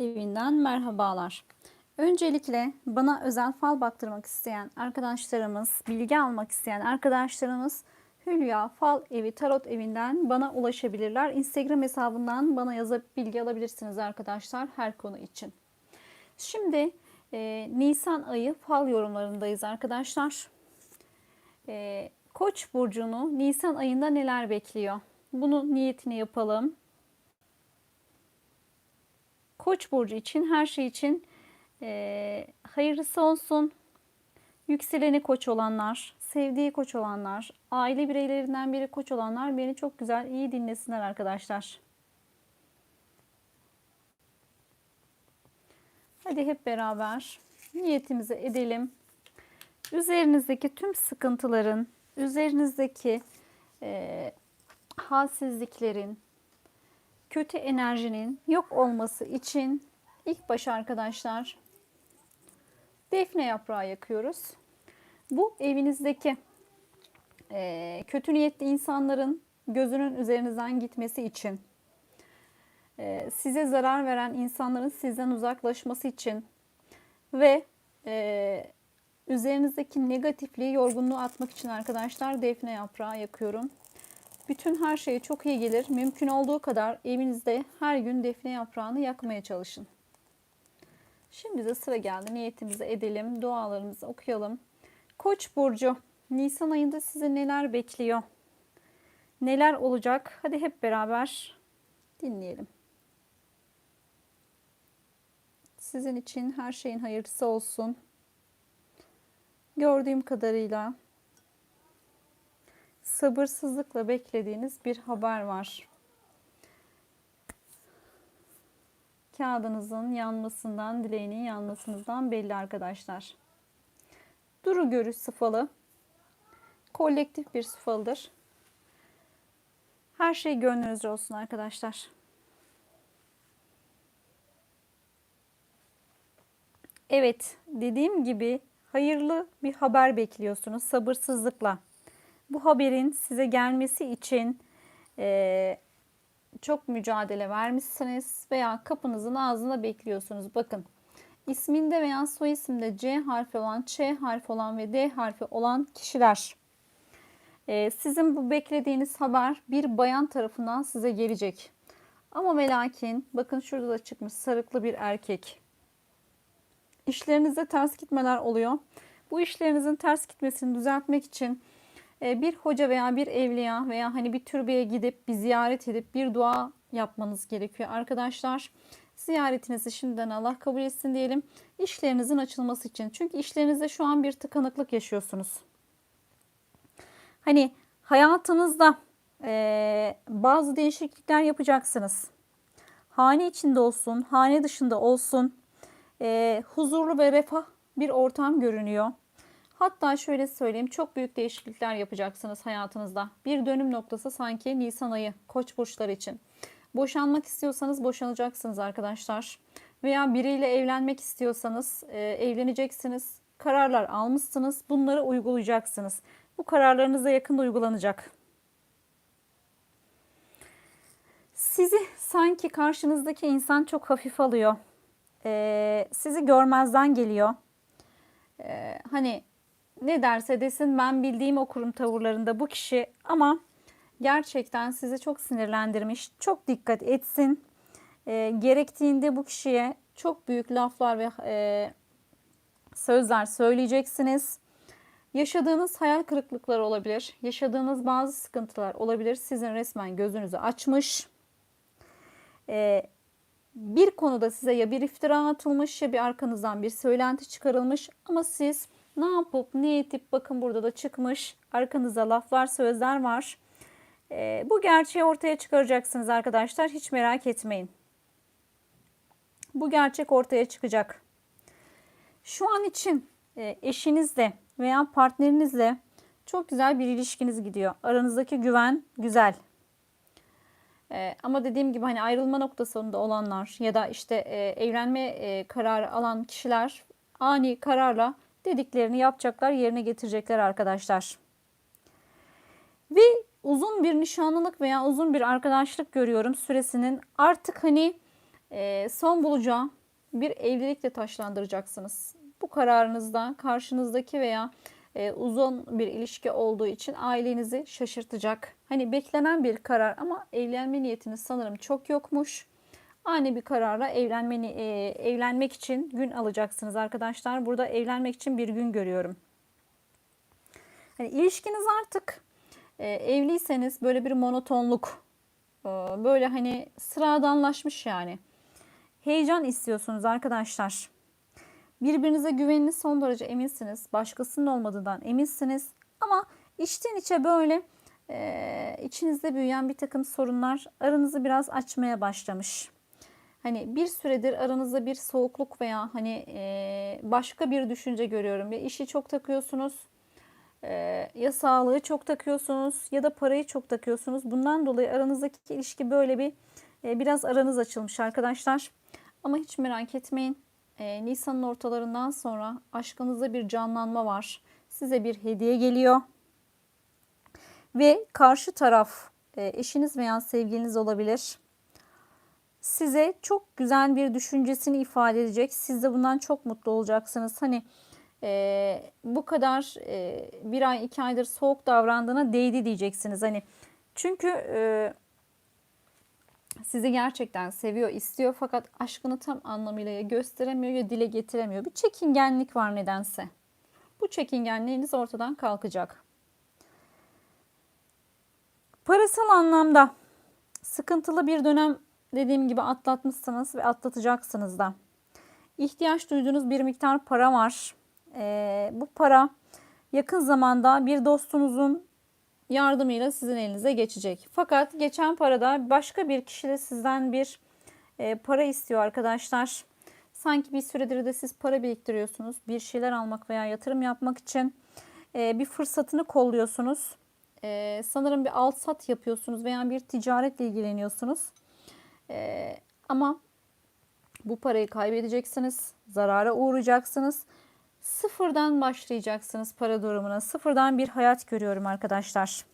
evinden merhabalar. Öncelikle bana özel fal baktırmak isteyen arkadaşlarımız, bilgi almak isteyen arkadaşlarımız Hülya Fal Evi Tarot Evi'nden bana ulaşabilirler. Instagram hesabından bana yazıp bilgi alabilirsiniz arkadaşlar her konu için. Şimdi e, Nisan ayı fal yorumlarındayız arkadaşlar. E, Koç burcunu Nisan ayında neler bekliyor? Bunun niyetini yapalım. Koç burcu için her şey için e, hayırlısı olsun. Yükseleni koç olanlar, sevdiği koç olanlar, aile bireylerinden biri koç olanlar beni çok güzel iyi dinlesinler arkadaşlar. Hadi hep beraber niyetimizi edelim. Üzerinizdeki tüm sıkıntıların, üzerinizdeki e, halsizliklerin, kötü enerjinin yok olması için ilk baş arkadaşlar defne yaprağı yakıyoruz. Bu evinizdeki e, kötü niyetli insanların gözünün üzerinizden gitmesi için, e, size zarar veren insanların sizden uzaklaşması için ve e, üzerinizdeki negatifliği, yorgunluğu atmak için arkadaşlar defne yaprağı yakıyorum. Bütün her şeye çok iyi gelir. Mümkün olduğu kadar evinizde her gün defne yaprağını yakmaya çalışın. Şimdi de sıra geldi. Niyetimizi edelim. Dualarımızı okuyalım. Koç burcu, Nisan ayında sizi neler bekliyor? Neler olacak? Hadi hep beraber dinleyelim. Sizin için her şeyin hayırlısı olsun. Gördüğüm kadarıyla sabırsızlıkla beklediğiniz bir haber var. Kağıdınızın yanmasından, dileğinin yanmasınızdan belli arkadaşlar. Duru görüş sıfalı. Kolektif bir sıfalıdır. Her şey gönlünüzce olsun arkadaşlar. Evet, dediğim gibi hayırlı bir haber bekliyorsunuz sabırsızlıkla. Bu haberin size gelmesi için e, çok mücadele vermişsiniz veya kapınızın ağzında bekliyorsunuz. Bakın isminde veya soy isimde C harfi olan, Ç harfi olan ve D harfi olan kişiler e, sizin bu beklediğiniz haber bir bayan tarafından size gelecek. Ama ve lakin bakın şurada da çıkmış sarıklı bir erkek. İşlerinizde ters gitmeler oluyor. Bu işlerinizin ters gitmesini düzeltmek için bir hoca veya bir evliya veya hani bir türbeye gidip bir ziyaret edip bir dua yapmanız gerekiyor arkadaşlar. Ziyaretinizi şimdiden Allah kabul etsin diyelim. İşlerinizin açılması için. Çünkü işlerinizde şu an bir tıkanıklık yaşıyorsunuz. Hani hayatınızda e, bazı değişiklikler yapacaksınız. Hane içinde olsun, hane dışında olsun e, huzurlu ve refah bir ortam görünüyor. Hatta şöyle söyleyeyim çok büyük değişiklikler yapacaksınız hayatınızda. Bir dönüm noktası sanki Nisan ayı koç burçları için. Boşanmak istiyorsanız boşanacaksınız arkadaşlar. Veya biriyle evlenmek istiyorsanız e, evleneceksiniz. Kararlar almışsınız. Bunları uygulayacaksınız. Bu kararlarınız da yakında uygulanacak. Sizi sanki karşınızdaki insan çok hafif alıyor. E, sizi görmezden geliyor. E, hani ne derse desin ben bildiğim okurum tavırlarında bu kişi ama gerçekten sizi çok sinirlendirmiş. Çok dikkat etsin. E, gerektiğinde bu kişiye çok büyük laflar ve e, sözler söyleyeceksiniz. Yaşadığınız hayal kırıklıkları olabilir. Yaşadığınız bazı sıkıntılar olabilir. Sizin resmen gözünüzü açmış. E, bir konuda size ya bir iftira atılmış ya bir arkanızdan bir söylenti çıkarılmış ama siz ne yapıp ne etip bakın burada da çıkmış arkanızda laflar sözler var. E, bu gerçeği ortaya çıkaracaksınız arkadaşlar hiç merak etmeyin. Bu gerçek ortaya çıkacak. Şu an için e, eşinizle veya partnerinizle çok güzel bir ilişkiniz gidiyor. Aranızdaki güven güzel. Ee, ama dediğim gibi hani ayrılma noktasında olanlar ya da işte e, evlenme e, kararı alan kişiler ani kararla dediklerini yapacaklar, yerine getirecekler arkadaşlar. Ve uzun bir nişanlılık veya uzun bir arkadaşlık görüyorum süresinin artık hani e, son bulacağı bir evlilikle taşlandıracaksınız. Bu kararınızda karşınızdaki veya e, uzun bir ilişki olduğu için ailenizi şaşırtacak. Hani beklenen bir karar ama evlenme niyetiniz sanırım çok yokmuş. Ani bir kararla evlenme, e, evlenmek için gün alacaksınız arkadaşlar. Burada evlenmek için bir gün görüyorum. Hani ilişkiniz artık e, evliyseniz böyle bir monotonluk, e, böyle hani sıradanlaşmış yani. Heyecan istiyorsunuz arkadaşlar. Birbirinize güveniniz son derece eminsiniz. Başkasının olmadığından eminsiniz. Ama içten içe böyle e, içinizde büyüyen bir takım sorunlar aranızı biraz açmaya başlamış. Hani bir süredir aranızda bir soğukluk veya hani e, başka bir düşünce görüyorum. Ya işi çok takıyorsunuz, e, ya sağlığı çok takıyorsunuz ya da parayı çok takıyorsunuz. Bundan dolayı aranızdaki ilişki böyle bir e, biraz aranız açılmış arkadaşlar. Ama hiç merak etmeyin. E, Nisan'ın ortalarından sonra aşkınızda bir canlanma var. Size bir hediye geliyor. Ve karşı taraf e, eşiniz veya sevgiliniz olabilir. Size çok güzel bir düşüncesini ifade edecek. Siz de bundan çok mutlu olacaksınız. Hani e, bu kadar e, bir ay iki aydır soğuk davrandığına değdi diyeceksiniz. Hani çünkü e, sizi gerçekten seviyor, istiyor fakat aşkını tam anlamıyla ya gösteremiyor ya dile getiremiyor. Bir çekingenlik var nedense. Bu çekingenliğiniz ortadan kalkacak. Parasal anlamda sıkıntılı bir dönem dediğim gibi atlatmışsınız ve atlatacaksınız da. İhtiyaç duyduğunuz bir miktar para var. Ee, bu para yakın zamanda bir dostunuzun yardımıyla sizin elinize geçecek. Fakat geçen parada başka bir kişi de sizden bir e, para istiyor arkadaşlar. Sanki bir süredir de siz para biriktiriyorsunuz. Bir şeyler almak veya yatırım yapmak için e, bir fırsatını kolluyorsunuz. E, sanırım bir alt sat yapıyorsunuz veya bir ticaretle ilgileniyorsunuz. E, ama bu parayı kaybedeceksiniz. Zarara uğrayacaksınız. Sıfırdan başlayacaksınız para durumuna. Sıfırdan bir hayat görüyorum arkadaşlar.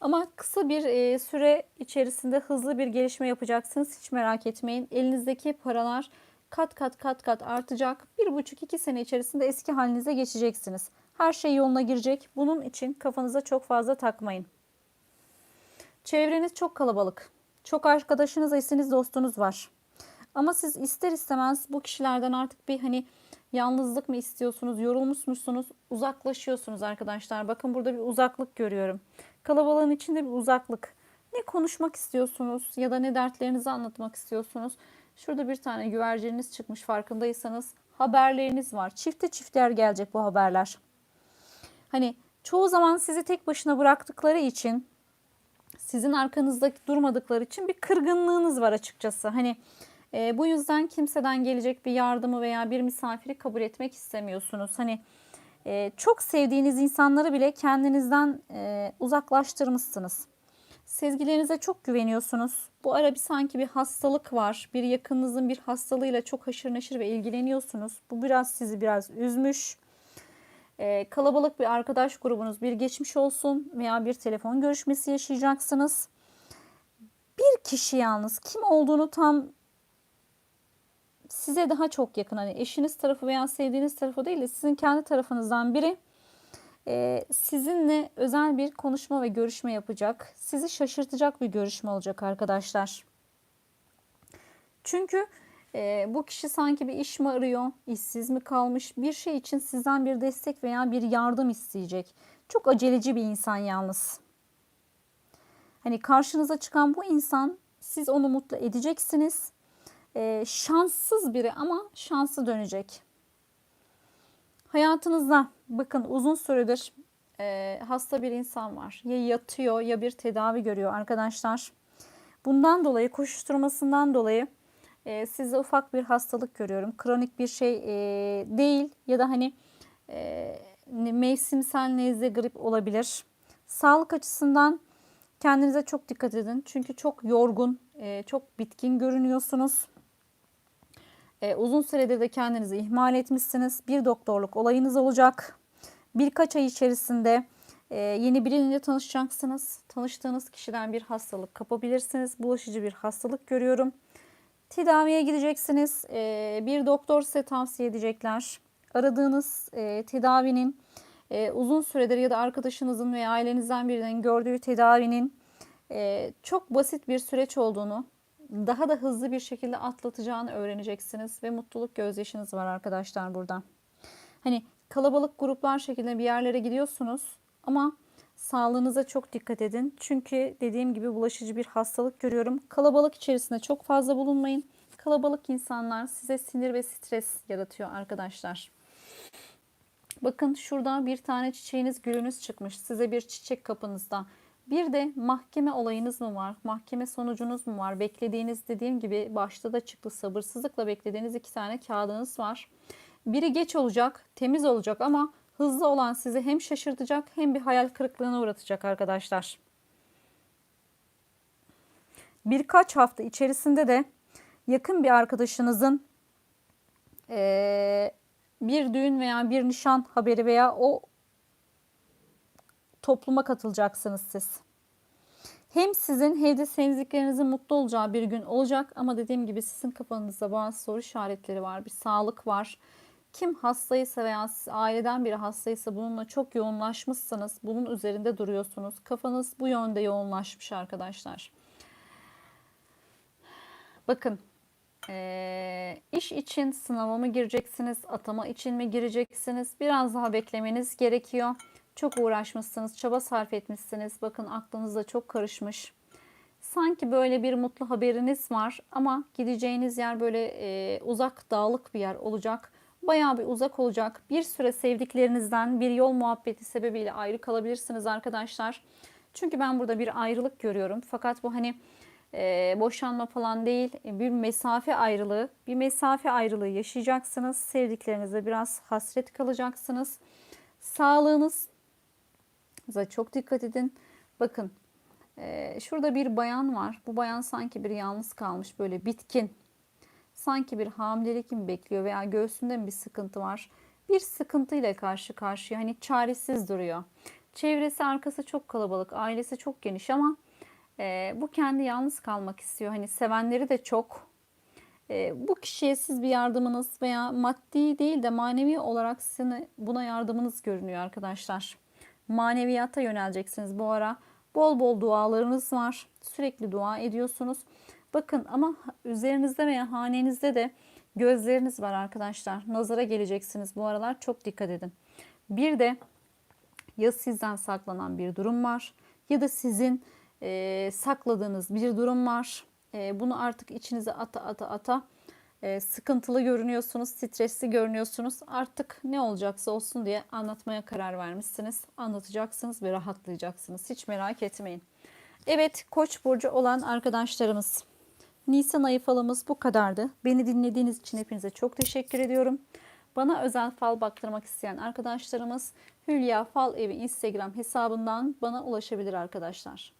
Ama kısa bir e, süre içerisinde hızlı bir gelişme yapacaksınız. Hiç merak etmeyin. Elinizdeki paralar kat kat kat kat artacak. Bir buçuk iki sene içerisinde eski halinize geçeceksiniz. Her şey yoluna girecek. Bunun için kafanıza çok fazla takmayın. Çevreniz çok kalabalık. Çok arkadaşınız, eşiniz, dostunuz var. Ama siz ister istemez bu kişilerden artık bir hani Yalnızlık mı istiyorsunuz? Yorulmuşsunuz, uzaklaşıyorsunuz arkadaşlar. Bakın burada bir uzaklık görüyorum. Kalabalığın içinde bir uzaklık. Ne konuşmak istiyorsunuz ya da ne dertlerinizi anlatmak istiyorsunuz? Şurada bir tane güvercininiz çıkmış farkındaysanız. Haberleriniz var. Çifte çiftler gelecek bu haberler. Hani çoğu zaman sizi tek başına bıraktıkları için sizin arkanızda durmadıkları için bir kırgınlığınız var açıkçası. Hani e, bu yüzden kimseden gelecek bir yardımı veya bir misafiri kabul etmek istemiyorsunuz. Hani e, çok sevdiğiniz insanları bile kendinizden e, uzaklaştırmışsınız. Sezgilerinize çok güveniyorsunuz. Bu ara bir sanki bir hastalık var. Bir yakınınızın bir hastalığıyla çok haşır neşir ve ilgileniyorsunuz. Bu biraz sizi biraz üzmüş. Ee, kalabalık bir arkadaş grubunuz bir geçmiş olsun veya bir telefon görüşmesi yaşayacaksınız. Bir kişi yalnız kim olduğunu tam size daha çok yakın hani eşiniz tarafı veya sevdiğiniz tarafı değil de sizin kendi tarafınızdan biri e, sizinle özel bir konuşma ve görüşme yapacak. Sizi şaşırtacak bir görüşme olacak arkadaşlar. Çünkü e, bu kişi sanki bir iş mi arıyor, işsiz mi kalmış, bir şey için sizden bir destek veya bir yardım isteyecek. Çok aceleci bir insan yalnız. Hani karşınıza çıkan bu insan siz onu mutlu edeceksiniz e, şanssız biri ama şansı dönecek. Hayatınızda bakın uzun süredir e, hasta bir insan var. Ya yatıyor ya bir tedavi görüyor arkadaşlar. Bundan dolayı koşuşturmasından dolayı e, sizde ufak bir hastalık görüyorum. Kronik bir şey e, değil ya da hani e, mevsimsel nezle grip olabilir. Sağlık açısından kendinize çok dikkat edin. Çünkü çok yorgun, e, çok bitkin görünüyorsunuz. E, uzun süredir de kendinizi ihmal etmişsiniz. Bir doktorluk olayınız olacak. Birkaç ay içerisinde e, yeni biriyle tanışacaksınız. Tanıştığınız kişiden bir hastalık kapabilirsiniz. Bulaşıcı bir hastalık görüyorum. Tedaviye gideceksiniz. Ee, bir doktor size tavsiye edecekler. Aradığınız e, tedavinin e, uzun süredir ya da arkadaşınızın veya ailenizden birinin gördüğü tedavinin e, çok basit bir süreç olduğunu, daha da hızlı bir şekilde atlatacağını öğreneceksiniz ve mutluluk gözyaşınız var arkadaşlar burada. Hani kalabalık gruplar şeklinde bir yerlere gidiyorsunuz ama sağlığınıza çok dikkat edin. Çünkü dediğim gibi bulaşıcı bir hastalık görüyorum. Kalabalık içerisinde çok fazla bulunmayın. Kalabalık insanlar size sinir ve stres yaratıyor arkadaşlar. Bakın şurada bir tane çiçeğiniz, gülünüz çıkmış. Size bir çiçek kapınızda. Bir de mahkeme olayınız mı var? Mahkeme sonucunuz mu var? Beklediğiniz dediğim gibi başta da çıktı. Sabırsızlıkla beklediğiniz iki tane kağıdınız var. Biri geç olacak, temiz olacak ama hızlı olan sizi hem şaşırtacak hem bir hayal kırıklığına uğratacak arkadaşlar. Birkaç hafta içerisinde de yakın bir arkadaşınızın eee, bir düğün veya bir nişan haberi veya o topluma katılacaksınız siz. Hem sizin hem de sevdiklerinizin mutlu olacağı bir gün olacak ama dediğim gibi sizin kafanızda bazı soru işaretleri var. Bir sağlık var. Kim hastaysa veya aileden biri hastaysa bununla çok yoğunlaşmışsınız. Bunun üzerinde duruyorsunuz. Kafanız bu yönde yoğunlaşmış arkadaşlar. Bakın eee, iş için sınava mı gireceksiniz, atama için mi gireceksiniz? Biraz daha beklemeniz gerekiyor. Çok uğraşmışsınız, çaba sarf etmişsiniz. Bakın aklınız da çok karışmış. Sanki böyle bir mutlu haberiniz var ama gideceğiniz yer böyle e, uzak, dağlık bir yer olacak. Bayağı bir uzak olacak. Bir süre sevdiklerinizden bir yol muhabbeti sebebiyle ayrı kalabilirsiniz arkadaşlar. Çünkü ben burada bir ayrılık görüyorum. Fakat bu hani e, boşanma falan değil, e, bir mesafe ayrılığı. Bir mesafe ayrılığı yaşayacaksınız. Sevdiklerinize biraz hasret kalacaksınız. Sağlığınız çok dikkat edin. Bakın ee, şurada bir bayan var. Bu bayan sanki bir yalnız kalmış böyle bitkin. Sanki bir hamilelik mi bekliyor veya göğsünde mi bir sıkıntı var? Bir sıkıntıyla karşı karşıya hani çaresiz duruyor. Çevresi arkası çok kalabalık, ailesi çok geniş ama e, bu kendi yalnız kalmak istiyor. Hani sevenleri de çok. E, bu kişiye siz bir yardımınız veya maddi değil de manevi olarak sizin buna yardımınız görünüyor arkadaşlar. Maneviyata yöneleceksiniz bu ara. Bol bol dualarınız var. Sürekli dua ediyorsunuz. Bakın ama üzerinizde veya hanenizde de gözleriniz var arkadaşlar. Nazara geleceksiniz bu aralar. Çok dikkat edin. Bir de ya sizden saklanan bir durum var ya da sizin e, sakladığınız bir durum var. E, bunu artık içinize ata ata ata e, sıkıntılı görünüyorsunuz, stresli görünüyorsunuz. Artık ne olacaksa olsun diye anlatmaya karar vermişsiniz. Anlatacaksınız ve rahatlayacaksınız. Hiç merak etmeyin. Evet, Koç burcu olan arkadaşlarımız. Nisan ayı falımız bu kadardı. Beni dinlediğiniz için hepinize çok teşekkür ediyorum. Bana özel fal baktırmak isteyen arkadaşlarımız Hülya Fal Evi Instagram hesabından bana ulaşabilir arkadaşlar.